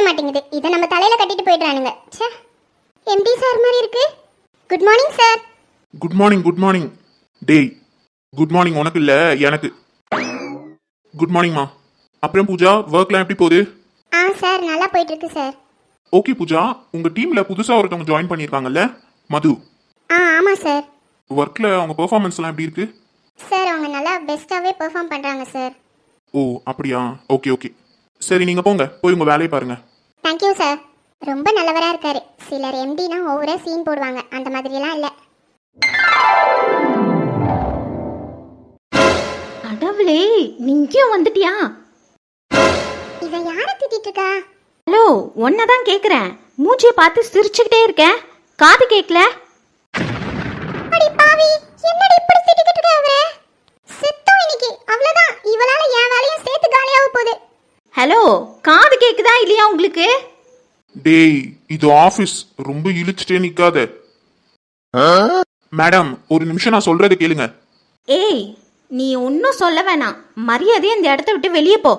புரிய மாட்டேங்குது. இதை நம்ம தலையில கட்டிட்டு போயிடுறானுங்க. ச்சே. எம்டி சார் மாதிரி இருக்கு. Good morning sir good morning good morning டேய் குட் மார்னிங் உனக்கு இல்ல எனக்கு. குட் மார்னிங்மா அப்புறம் பூஜா ஒர்க்லாம் எப்படி போகுது? ஆ சார் நல்லா போயிட்டு இருக்கு சார் ஓகே பூஜா. உங்க டீம்ல புதுசா ஒருத்தவங்க ஜாயின் பண்ணியிருக்காங்கல்ல? மது. ஆ ஆமாம் சார் ஒர்க்ல அவங்க பெர்ஃபார்மன்ஸ்லாம் எப்படி இருக்கு? சார் அவங்க நல்லா பெஸ்ட்டாகவே பெர்ஃபார்ம் பண்ணுறாங்க சார் ஓ அப்படியா? ஓகே ஓகே சரி நீங்க போங்க. போய் உங்க வேலையை பாருங்க. தேங்க்யூ சார் ரொம்ப நல்லவராக இருக்காரு. சிலர் எம்டினா ஒவ்வொரு சீன் போடுவாங்க. அந்த மாதிரிலாம் இல்லை. கடவுளே நீயும் வந்துட்டியா? இவன் யாரை திட்டிட்டு இருக்கா? ஹலோ தான் கேக்குறேன். மூஞ்சியை பார்த்து சிரிச்சுக்கிட்டே இருக்கேன் காது கேட்கல அடி பாவி என்னடி இப்படி திட்டிக்கிட்டு இருக்க அவரே செத்தோம் இன்னைக்கு அவ்வளவுதான் இவளால என் வேலையும் சேர்த்து காலியாக போகுது ஹலோ காது கேக்குதா இல்லையா உங்களுக்கு? டேய் இது ஆபீஸ் ரொம்ப இழுச்சிட்டே நிக்காத. மேடம் ஒரு நிமிஷம் நான் சொல்றதை கேளுங்க. ஏய் நீ ஒன்றும் சொல்ல வேணாம். மரியாதையை இந்த இடத்த விட்டு வெளியே போ.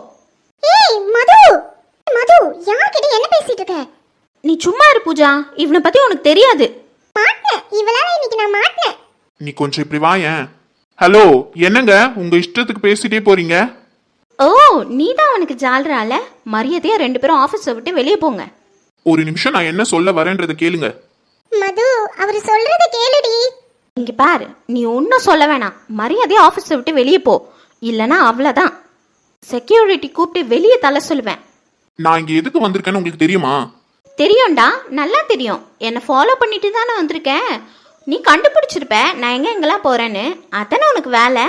ஏய் மது! மது யார்கிட்ட என்ன பேசிட்டு இருக்க? நீ சும்மா இரு பூஜா. இவனை பத்தி உனக்கு தெரியாது. மாட்டினேன் இவளால இன்னைக்கு நான் மாட்டினேன் நீ கொஞ்சம் இப்படி வாயேன் ஹலோ என்னங்க? உங்க இஷ்டத்துக்கு பேசிட்டே போறீங்க? ஓ நீ தான் அவனுக்கு ஜாலரால மரியாதையா ரெண்டு பேரும் ஆஃபீஸை விட்டு வெளியே போங்க. ஒரு நிமிஷம் நான் என்ன சொல்ல வரேன்றதை கேளுங்க. மது அவர் சொல்றத கேளுடி. இங்க பாரு நீ ஒன்றும் சொல்ல வேணாம். மரியாதையா ஆஃபீஸை விட்டு வெளியே போ. இல்லனா அவ்வளோதான் செக்யூரிட்டி கூப்பிட்டு வெளியே தலை சொல்லுவேன். நான் இங்க எதுக்கு வந்திருக்கேன்னு உங்களுக்கு தெரியுமா? தெரியும்டா நல்லா தெரியும். என்னை ஃபாலோ பண்ணிட்டு தானே வந்திருக்கேன். நீ கண்டுபிடிச்சிருப்ப நான் எங்க எங்கெல்லாம் போறேன்னு. அதானே உனக்கு வேலை?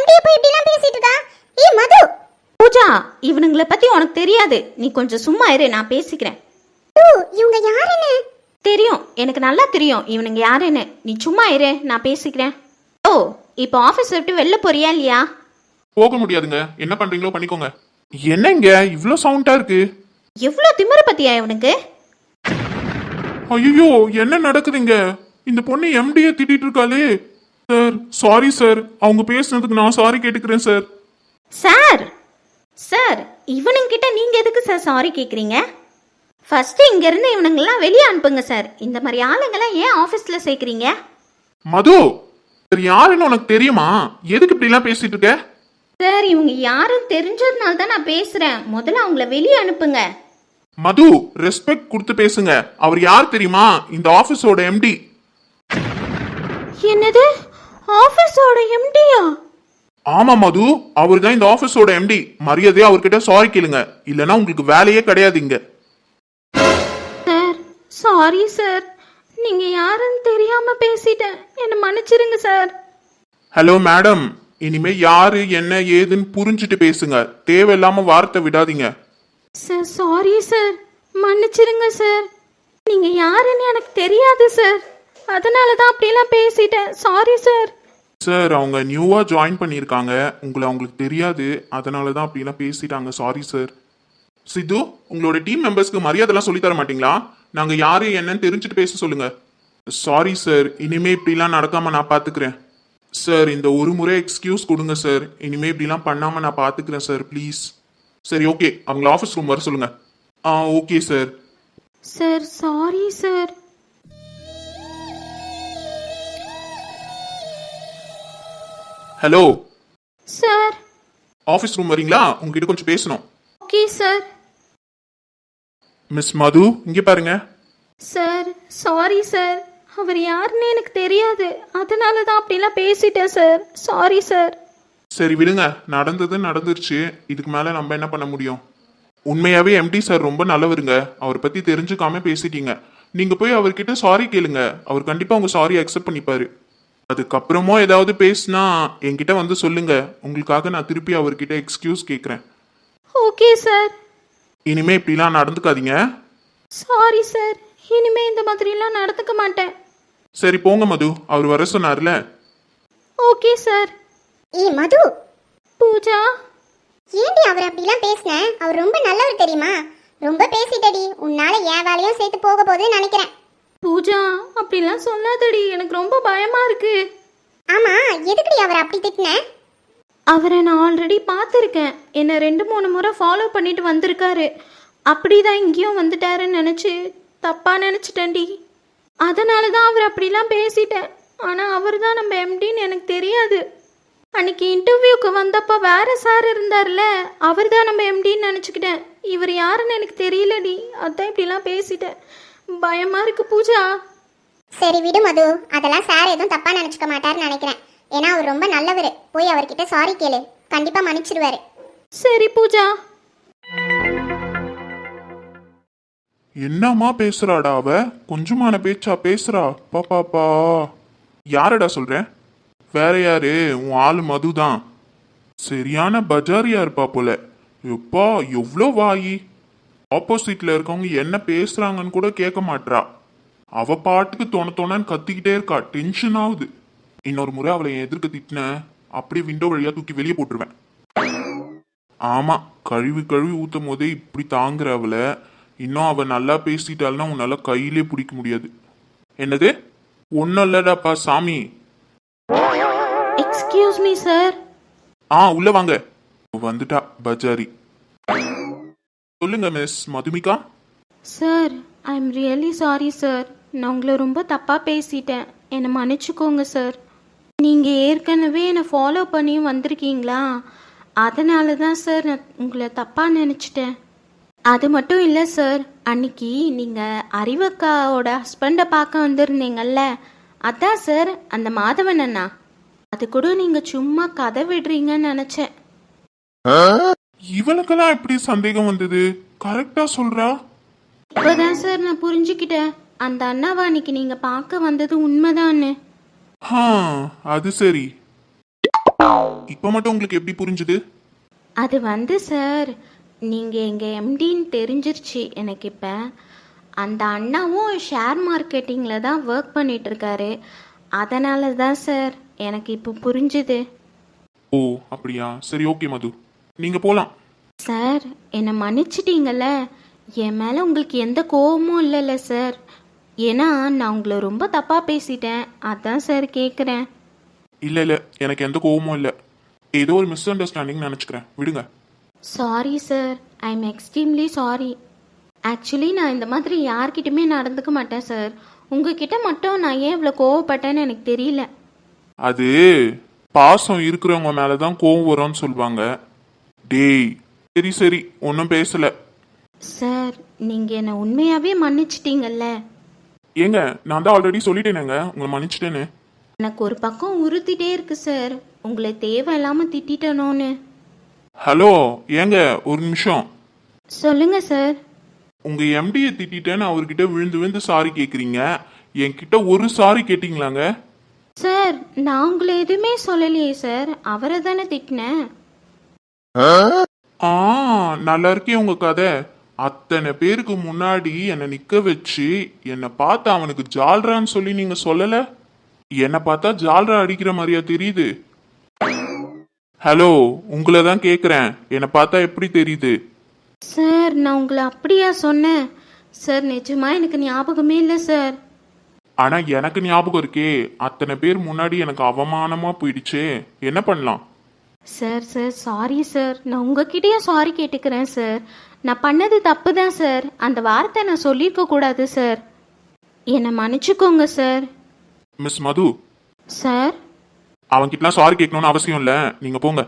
எம்டி போய் இப்படிலாம் பேசிட்டு இருக்கா? ஏய் மது! பூஜா இவனுங்களை பத்தி உனக்கு தெரியாது. நீ கொஞ்சம் சும்மா இரு நான் பேசிக்கிறேன். ஓ இவங்க யாருன்னு? தெரியும் எனக்கு நல்லா தெரியும். இவனுங்க யாருன்னு. நீ சும்மா இரு நான் பேசிக்கிறேன். ஓ இப்போ ஆஃபீஸ் விட்டு வெளில போறியா இல்லையா? போக முடியாதுங்க. என்ன பண்றீங்களோ பண்ணிக்கோங்க. என்னங்க இவ்ளோ சவுண்டா இருக்கு? எவ்வளோ திமிரு பத்தியா இவனுக்கு? ஐயோ என்ன நடக்குதுங்க? இந்த பொண்ணு எம்டியை திட்டிட்டு இருக்காளே. சார். சாரி சார் அவங்க பேசுனதுக்கு நான் சாரி கேட்டுக்கிறேன் சார் சார் சார் இவனுங்கிட்ட நீங்க எதுக்கு சார் சாரி கேக்குறீங்க? ஃபர்ஸ்ட் இங்க இருந்து இவனுங்கெல்லாம் வெளியே அனுப்புங்க சார் இந்த மாதிரி ஆளுங்கெல்லாம் ஏன் ஆஃபீஸ்ல சேர்க்குறீங்க? மது சார் யாருன்னு உனக்கு தெரியுமா? எதுக்கு இப்படி எல்லாம் பேசிட்டு இருக்க? சார் இவங்க யாரும் தெரிஞ்சதுனால தான் நான் பேசுறேன். முதல்ல அவங்கள வெளியே அனுப்புங்க. மது ரெஸ்பெக்ட் கொடுத்து பேசுங்க. அவர் யார் தெரியுமா? இந்த ஆபீஸோட எம்டி என்னது? ஆஃபீஸோட எம்டியா ஆமா மது. அவர் தான் இந்த ஆபீஸோட எம்டி மரியாதையா அவர்கிட்ட சாரி கேளுங்க. இல்லனா உங்களுக்கு வேலையே கிடையாது இங்க. Sir sorry sir. நீங்க யாருன்னு தெரியாம பேசிட்டேன். என்ன மன்னிச்சிருங்க சார். ஹலோ மேடம் இனிமே யாரு என்ன ஏதுன்னு புரிஞ்சுட்டு பேசுங்க. தேவையில்லாம வார்த்தை விடாதீங்க. Sir sorry sir. மன்னிச்சிருங்க சார். நீங்க யாருன்னு எனக்கு தெரியாது சார். அதனால தான் அப்படிலாம் பேசிட்டேன். Sorry sir. சார் அவங்க நியூவாக ஜாயின் பண்ணியிருக்காங்க. உங்களை அவங்களுக்கு தெரியாது. அதனால தான் அப்படிலாம் பேசிட்டாங்க. சாரி சார் சித்து உங்களோட டீம் மெம்பர்ஸ்க்கு மரியாதைலாம் சொல்லித்தர தர மாட்டீங்களா? நாங்கள் யாரு என்னன்னு தெரிஞ்சுட்டு பேச சொல்லுங்க. சாரி சார் இனிமே இப்படிலாம் நடக்காம நான் பார்த்துக்கிறேன் சார் இந்த ஒரு முறை எக்ஸ்கியூஸ் கொடுங்க சார் இனிமே இப்படிலாம் பண்ணாமல் நான் பார்த்துக்கிறேன் சார் ப்ளீஸ் சரி ஓகே அவங்கள ஆஃபீஸ் ரூம் வர சொல்லுங்க. ஆ okay sir sir sorry sir hello sir office room வரீங்களா? உங்ககிட்ட கொஞ்சம் பேசணும். ஓகே சார் மிஸ் மது இங்கே பாருங்க. சார் சாரி சார் அவர் யாருன்னு எனக்கு தெரியாது. அதனால தான் அப்படிலாம் பேசிட்டேன் சார் சாரி சார் சரி விடுங்க. நடந்தது நடந்துருச்சு. இதுக்கு மேல நம்ம என்ன பண்ண முடியும்? உண்மையாவே எம்டி சார் ரொம்ப நல்லவருங்க. அவர் பத்தி தெரிஞ்சுக்காம பேசிட்டீங்க. நீங்க போய் அவர்கிட்ட சாரி கேளுங்க. அவர் கண்டிப்பா உங்க சாரி அக்செப்ட் பண்ணிப்பாரு. அதுக்கப்புறமும் ஏதாவது பேசினா என்கிட்ட வந்து சொல்லுங்க. உங்களுக்காக நான் திருப்பி அவர்கிட்ட எக்ஸ்கியூஸ் கேட்குறேன் ஓகே சார் இனிமே இப்படிலாம் நடந்துக்காதீங்க. சாரி சார் இனிமே இந்த மாதிரிலாம் நடந்துக்க மாட்டேன். சரி போங்க மது. அவர் வர சொன்னார்ல. ஓகே சார் ஏய் மது. பூஜா. ஏண்டி அவர் அப்படிலாம் பேசின? அவர் ரொம்ப நல்லவர் தெரியுமா? ரொம்ப பேசிட்டடி. உன்னால என் வேலையும் சேர்த்து போக போகுதுன்னு நினைக்கிறேன். பூஜா அப்படிலாம் சொல்லாதடி. எனக்கு ரொம்ப பயமா இருக்கு. ஆமா எதுக்குடி அவர் அப்படி திட்டின? அவரை நான் ஆல்ரெடி பார்த்துருக்கேன். என்னை ரெண்டு மூணு முறை ஃபாலோ பண்ணிட்டு வந்திருக்காரு. அப்படி தான் இங்கேயும் வந்துட்டாருன்னு நினச்சி தப்பாக நினச்சிட்டேன்டி. அதனால தான் அவர் அப்படிலாம் பேசிட்டேன். ஆனால் அவர் தான் நம்ம எம்டின்னு எனக்கு தெரியாது. அன்னைக்கு இன்டர்வியூக்கு வந்தப்போ வேற சார் இருந்தார்ல அவர் தான் நம்ம எம்டின்னு நினச்சிக்கிட்டேன். இவர் யாருன்னு எனக்கு தெரியலடி. அதான் இப்படிலாம் பேசிட்டேன். பயமாக இருக்கு பூஜா. சரி விடு மது. அதெல்லாம் சார் எதுவும் தப்பா நினைச்சுக்க மாட்டாருன்னு நினைக்கிறேன். ஏன்னா அவர் ரொம்ப நல்லவர். போய் அவர்கிட்ட சாரி கேளு. கண்டிப்பா மன்னிச்சிடுவாரு சரி பூஜா. என்னம்மா பேசுறாடா அவ? கொஞ்சமான பேச்சா பேசுறா. பாப்பாப்பா யாரடா சொல்ற? வேற யாரு? உன் ஆளு மதுதான். சரியான பஜாரியா இருப்பா போல. எப்பா எவ்வளோ வாயி. ஆப்போசிட்ல இருக்கவங்க என்ன பேசுறாங்கன்னு கூட கேட்க மாட்றா. அவ பாட்டுக்கு தொண தொணன்னு கத்திக்கிட்டே இருக்கா. டென்ஷன் ஆகுது. இன்னொரு முறை அவளை எதிர்க்க திட்டின அப்படியே விண்டோ வழியா தூக்கி வெளியே போட்டுருவேன். ஆமா கழுவி கழுவி ஊத்தும் போதே இப்படி தாங்குற அவளை இன்னும் அவ நல்லா பேசிட்டாள்னா உன்னால கையிலே பிடிக்க முடியாது. என்னது? ஒன்னும் இல்லடாப்பா சாமி. எக்ஸ்கியூஸ் மீ சார் ஆ உள்ள வாங்க. வந்துட்டா பஜாரி. சொல்லுங்க miss Madhumika. Sir I am really sorry sir நான் உங்களை ரொம்ப தப்பாக பேசிட்டேன். என்னை மன்னிச்சுக்கோங்க சார் நீங்கள் ஏற்கனவே என்னை ஃபாலோ பண்ணி வந்திருக்கீங்களா? அதனால தான் சார் நான் உங்களை தப்பாக நினச்சிட்டேன். அது மட்டும் இல்லை சார் அன்னைக்கு நீங்கள் அறிவக்காவோட ஹஸ்பண்டை பார்க்க வந்திருந்தீங்கல்ல? அதான் சார் அந்த மாதவன் அண்ணா. அது கூட நீங்கள் சும்மா கதை விடுறீங்கன்னு நினச்சேன். இவளுக்கெல்லாம் எப்படி சந்தேகம் வந்தது? கரெக்டா சொல்றா? இப்போதான் சார் நான் புரிஞ்சுக்கிட்டேன். அந்த அண்ணாவை அன்னைக்கு நீங்கள் பார்க்க வந்தது உண்மைதான்னு. ஹா அது சரி. இப்ப மட்டும் உங்களுக்கு எப்படி புரிஞ்சுது? அது வந்து சார் நீங்கள் எங்கள் எம்டின்னு தெரிஞ்சிருச்சு எனக்கு இப்போ. அந்த அண்ணாவும் ஷேர் மார்க்கெட்டிங்கில் தான் ஒர்க் பண்ணிட்டு இருக்காரு அதனால தான் சார் எனக்கு இப்போ புரிஞ்சுது. ஓ அப்படியா? சரி ஓகே மது. நீங்க போலாம். சார் என்னை மன்னிச்சிட்டீங்கல்ல? என் மேலே உங்களுக்கு எந்த கோவமும் இல்லைல்ல சார். ஏன்னா நான் உங்களை ரொம்ப தப்பாக பேசிட்டேன். அதான் சார் கேட்குறேன் இல்ல இல்ல. எனக்கு எந்த கோவமும் இல்ல. ஏதோ ஒரு மிஸ் அண்டர்ஸ்டாண்டிங் நினைச்சுக்கிறேன். விடுங்க. Sorry sir. I am extremely sorry actually நான் இந்த மாதிரி யார்கிட்டயுமே நடந்துக்க மாட்டேன் சார். உங்ககிட்ட மட்டும் நான் ஏன் இவ்வளோ கோவப்பட்டேன்னு எனக்கு தெரியல. அது பாசம் இருக்கிறவங்க மேலதான் கோவம் வரும்னு சொல்லுவாங்க டேய் சரி சரி ஒன்றும் பேசல. சார் நீங்கள் என்னை உண்மையாகவே மன்னிச்சிட்டீங்கல்ல? ஏங்க நான் தான் ஆல்ரெடி சொல்லிட்டேனேங்க உங்களை மன்னிச்சிட்டேன்னு. எனக்கு ஒரு பக்கம் உறுத்திட்டே இருக்கு சார். உங்களை தேவையில்லாமல் திட்டிட்டனோன்னு. ஹலோ ஏங்க ஒரு நிமிஷம். சொல்லுங்க சார். உங்க எம்டியை திட்டிட்டேன்னு அவர்கிட்ட விழுந்து விழுந்து சாரி கேக்குறீங்க. என்கிட்ட ஒரு சாரி கேட்டீங்களாங்க? சார் நான் உங்களை எதுவுமே சொல்லலையே சார். அவரை தானே திட்டினேன். ஆ நல்லா இருக்கே உங்க கதை. அத்தனை பேருக்கு முன்னாடி என்னை நிக்க வச்சு என்னை பார்த்து அவனுக்கு ஜால்ரான்னு சொல்லி நீங்க சொல்லல? என்னை பார்த்தா ஜால்ரா அடிக்கிற மாதிரியா தெரியுது. ஹலோ உங்களை தான் கேக்குறேன். என்னை பார்த்தா எப்படி தெரியுது? சார் நான் உங்களை அப்படியா சொன்னேன். சார் நிஜமா எனக்கு ஞாபகமே இல்லை சார். ஆனா எனக்கு ஞாபகம் இருக்கே. அத்தனை பேர் முன்னாடி எனக்கு அவமானமா போயிடுச்சே. என்ன பண்ணலாம்? சார் சார் சாரி சார் நான் உங்ககிட்டயே சாரி கேட்டுக்கிறேன் சார் நான் பண்ணது தப்பு தான் சார் அந்த வார்த்தை நான் சொல்லியிருக்க கூடாது சார் என்னை மன்னிச்சுக்கோங்க சார் மிஸ் மது சார் அவன்கிட்டலாம் சாரி கேட்கணும்னு அவசியம் இல்லை. நீங்க போங்க.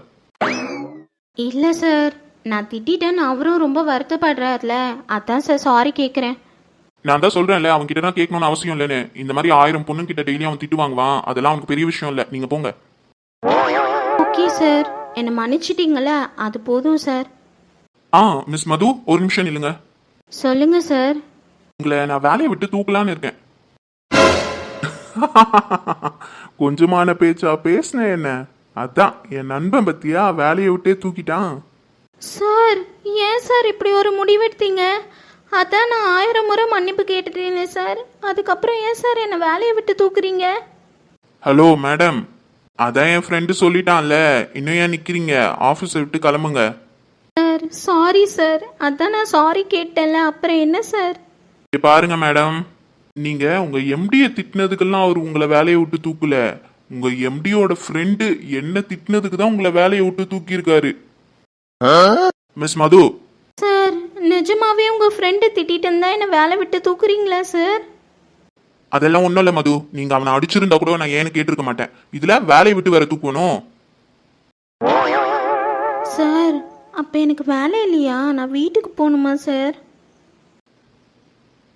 இல்லை சார் நான் திட்டிட்டேன்னு அவரும் ரொம்ப வருத்தப்படுறாருல. அதான் சார் சாரி கேட்குறேன். நான் தான் சொல்றேன்ல அவன்கிட்ட தான் கேட்கணும்னு அவசியம் இல்லைன்னு. இந்த மாதிரி ஆயிரம் பொண்ணு கிட்ட டெய்லி அவன் திட்டு வாங்குவான். அதெல்லாம் அவனுக்கு பெரிய விஷயம் இல்லை. நீங்க போங்க. Okay sir. என்னை மன்னிச்சிட்டீங்களா? அது போதும் சார். ஆ மிஸ் மது ஒரு நிமிஷம் நில்லுங்க. சொல்லுங்க சார். உங்களை நான் வேலையை விட்டு தூக்கலான்னு இருக்கேன். கொஞ்சமான பேச்சா பேசினேன் என்ன? அதான் என் நண்பன் பத்தியா வேலையை விட்டே தூக்கிட்டான். சார் ஏன் சார் இப்படி ஒரு முடிவெடுத்தீங்க அதான் நான் ஆயிரம் முறை மன்னிப்பு கேட்டுட்டேனே சார். அதுக்கப்புறம் ஏன் சார் என்னை வேலையை விட்டு தூக்குறீங்க? Hello madam. அதான் என் ஃப்ரெண்டு சொல்லிட்டான்ல. இன்னும் ஏன் நிக்கிறீங்க? ஆஃபீஸை விட்டு கிளம்புங்க. சார் சாரி சார் அதான் நான் சாரி கேட்டேன்ல. அப்புறம் என்ன சார் இங்க பாருங்க மேடம் நீங்க உங்க எம்டியை திட்டினதுக்கெல்லாம் அவர் உங்களை வேலையை விட்டு தூக்கல. உங்க எம்டியோட ஃப்ரெண்டு என்ன திட்டினதுக்கு தான் உங்களை வேலையை விட்டு தூக்கியிருக்காரு. மிஸ் மது சார் நிஜமாவே உங்கள் ஃப்ரெண்டு திட்டிட்டு இருந்தா என்னை வேலை விட்டு தூக்குறீங்களா சார் அதெல்லாம் ஒன்றும் இல்லை மது. நீங்க அவனை அடிச்சிருந்தா கூட நான் ஏன்னு கேட்டிருக்க மாட்டேன். இதுல வேலையை விட்டு வேற தூக்கணும். சார் அப்போ எனக்கு வேலை இல்லையா? நான் வீட்டுக்கு போகணுமா சார்?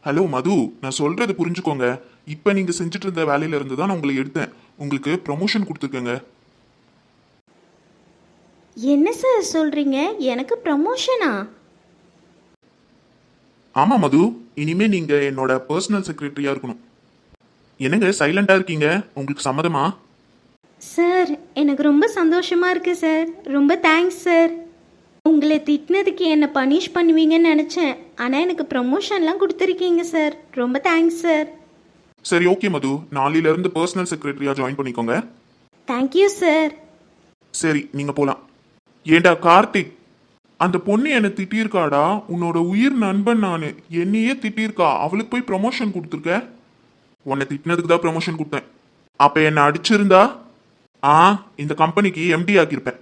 ஹலோ மது. நான் சொல்றது புரிஞ்சுக்கோங்க. இப்போ நீங்க செஞ்சுட்டு இருந்த வேலையில இருந்து தான் நான் உங்களை எடுத்தேன். உங்களுக்கு ப்ரமோஷன் கொடுத்துருக்கேங்க. என்ன சார் சொல்கிறீங்க எனக்கு ப்ரமோஷனா ஆமா மது. இனிமே நீங்க என்னோட பர்சனல் செக்ரட்டரியா இருக்கணும். என்னங்க சைலண்டா இருக்கீங்க? உங்களுக்கு சம்மதமா? சார் எனக்கு ரொம்ப சந்தோஷமாக இருக்குது சார். ரொம்ப தேங்க்ஸ் சார். உங்களை திட்டினதுக்கு என்னை பனிஷ் பண்ணுவீங்கன்னு நினச்சேன். ஆனால் எனக்கு ப்ரமோஷன்லாம் கொடுத்துருக்கீங்க சார். ரொம்ப தேங்க்ஸ் சார். சரி ஓகே மது. நாளையில இருந்து பர்சனல் செக்ரட்டரியா ஜாயின் பண்ணிக்கோங்க தேங்க்யூ சார். சரி நீங்க போலாம். ஏண்டா கார்த்திக்? அந்த பொண்ணு என்னை திட்டியிருக்காடா? உன்னோட உயிர் நண்பன் நானு. என்னையே திட்டியிருக்கா? அவளுக்கு போய் ப்ரமோஷன் கொடுத்துருக்க? உன்னை திட்டினதுக்கு தான் ப்ரமோஷன் கொடுத்தேன். அப்போ என்னை அடிச்சிருந்தா ஆ இந்த கம்பெனிக்கு எம்டி ஆக்கியிருப்பேன்.